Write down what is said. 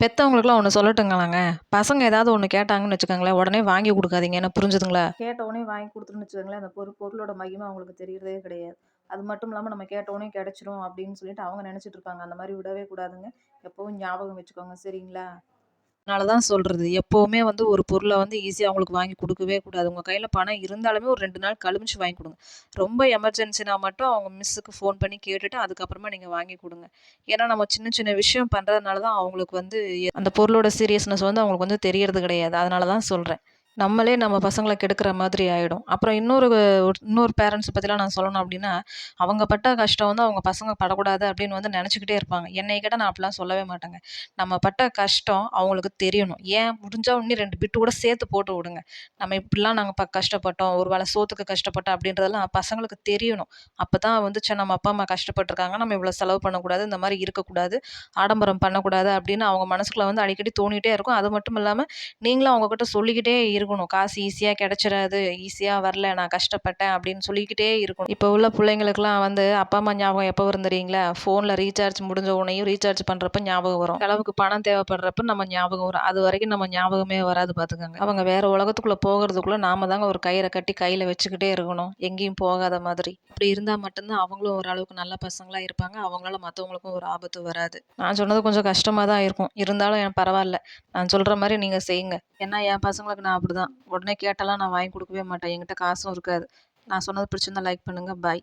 பெற்றவங்களுக்குலாம் ஒன்று சொல்லட்டுங்களாங்க? பசங்க ஏதாவது ஒன்று கேட்டாங்கன்னு வச்சுக்கோங்களேன் உடனே வாங்கி கொடுக்காதீங்க. என்ன புரிஞ்சுதுங்களா? கேட்டவுடனே வாங்கி கொடுத்துருன்னு வச்சுக்கோங்களேன் அந்த பொருள் பொருளோட மகிமை அவங்களுக்கு தெரியறதே கிடையாது. அது மட்டும் இல்லாமல் நம்ம கேட்டவுடனே கிடைச்சிரும் கிடச்சிரும் அப்படின்னு சொல்லிட்டு அவங்க நினச்சிட்டு இருப்பாங்க. அந்த மாதிரி விடவே கூடாதுங்க. எப்போவும் ஞாபகம் வச்சுக்கோங்க. சரிங்களா? அதனால தான் சொல்கிறது எப்போவுமே வந்து ஒரு பொருளை வந்து ஈஸியாக அவங்களுக்கு வாங்கி கொடுக்கவே கூடாது. உங்கள் கையில் பணம் இருந்தாலுமே ஒரு ரெண்டு நாள் கழிச்சு வாங்கி கொடுங்க. ரொம்ப எமர்ஜென்சினா மட்டும் அவங்க மிஸ்ஸுக்கு ஃபோன் பண்ணி கேட்டுட்டு அதுக்கப்புறமா நீங்கள் வாங்கி கொடுங்க. ஏன்னா நம்ம சின்ன சின்ன விஷயம் பண்ணுறதுனால தான் அவங்களுக்கு வந்து அந்த பொருளோட சீரியஸ்னஸ் வந்து அவங்களுக்கு வந்து தெரியறது கிடையாது. அதனால தான் சொல்கிறேன் நம்மளே நம்ம பசங்களை கெடுக்கிற மாதிரி ஆகிடும் அப்புறம் இன்னொரு இன்னொரு பேரண்ட்ஸ் பற்றிலாம் நான் சொல்லணும் அப்படின்னா அவங்க பட்ட கஷ்டம் வந்து அவங்க பசங்க படக்கூடாது அப்படின்னு வந்து நினச்சிக்கிட்டே இருப்பாங்க. என்னை கேட்டால் நான் அப்படிலாம் சொல்லவே மாட்டேங்க. நம்ம பட்ட கஷ்டம் அவங்களுக்கு தெரியணும். ஏன் முடிஞ்சால் இன்னும் ரெண்டு பிட்டு கூட சேர்த்து போட்டு விடுங்க. நம்ம இப்படிலாம் நாங்கள் ப கஷ்டப்பட்டோம். ஒரு வேளை சோத்துக்கு கஷ்டப்பட்டோம் அப்படின்றதெல்லாம் பசங்களுக்கு தெரியணும். அப்போ தான் வந்து சரி நம்ம அப்பா அம்மா கஷ்டப்பட்டுருக்காங்க. நம்ம இவ்வளோ செலவு பண்ணக்கூடாது. இந்த மாதிரி இருக்கக்கூடாது. ஆடம்பரம் பண்ணக்கூடாது அப்படின்னு அவங்க மனசுக்குள்ளே வந்து அடிக்கடி தோணிகிட்டே இருக்கும். அது மட்டும் இல்லாமல் நீங்களும் அவங்கக்கிட்ட சொல்லிக்கிட்டே இரு இருக்கணும். காசு ஈஸியாக கிடச்சிடாது ஈஸியாக வரல நான் கஷ்டப்பட்டேன் அப்படின்னு சொல்லிக்கிட்டே இருக்கணும். இப்போ உள்ள பிள்ளைங்களுக்குலாம் வந்து அப்பா அம்மா ஞாபகம் எப்போ வரும் தெரியுங்களா? ஃபோனில் ரீசார்ஜ் முடிஞ்ச உடனேயும் ரீசார்ஜ் பண்ணுறப்ப ஞாபகம் வரும். அளவுக்கு பணம் தேவைப்படுறப்ப நம்ம ஞாபகம் வரும். அது வரைக்கும் நம்ம ஞாபகமே வராது பார்த்துக்கோங்க அவங்க வேறு உலகத்துக்குள்ளே போகிறதுக்குள்ளே நாம தாங்க ஒரு கயிறை கட்டி கையில் வச்சுக்கிட்டே இருக்கணும். எங்கேயும் போகாத மாதிரி. அப்படி இருந்தால் மட்டும்தான் அவங்களும் ஓரளவுக்கு நல்ல பசங்களாக இருப்பாங்க. அவங்களால மற்றவங்களுக்கும் ஒரு ஆபத்து வராது. நான் சொன்னது கொஞ்சம் கஷ்டமாக தான் இருக்கும். இருந்தாலும் எனக்கு பரவாயில்ல. நான் சொல்கிற மாதிரி நீங்கள் செய்யுங்க. ஏன்னா என் பசங்களுக்கு நான் அப்படி தான் உடனே கேட்டாலாம் நான் வாங்கி கொடுக்கவே மாட்டேன். என்கிட்ட காசும் இருக்காது. நான் சொன்னது பிடிச்சிருந்தா லைக் பண்ணுங்கள் பாய்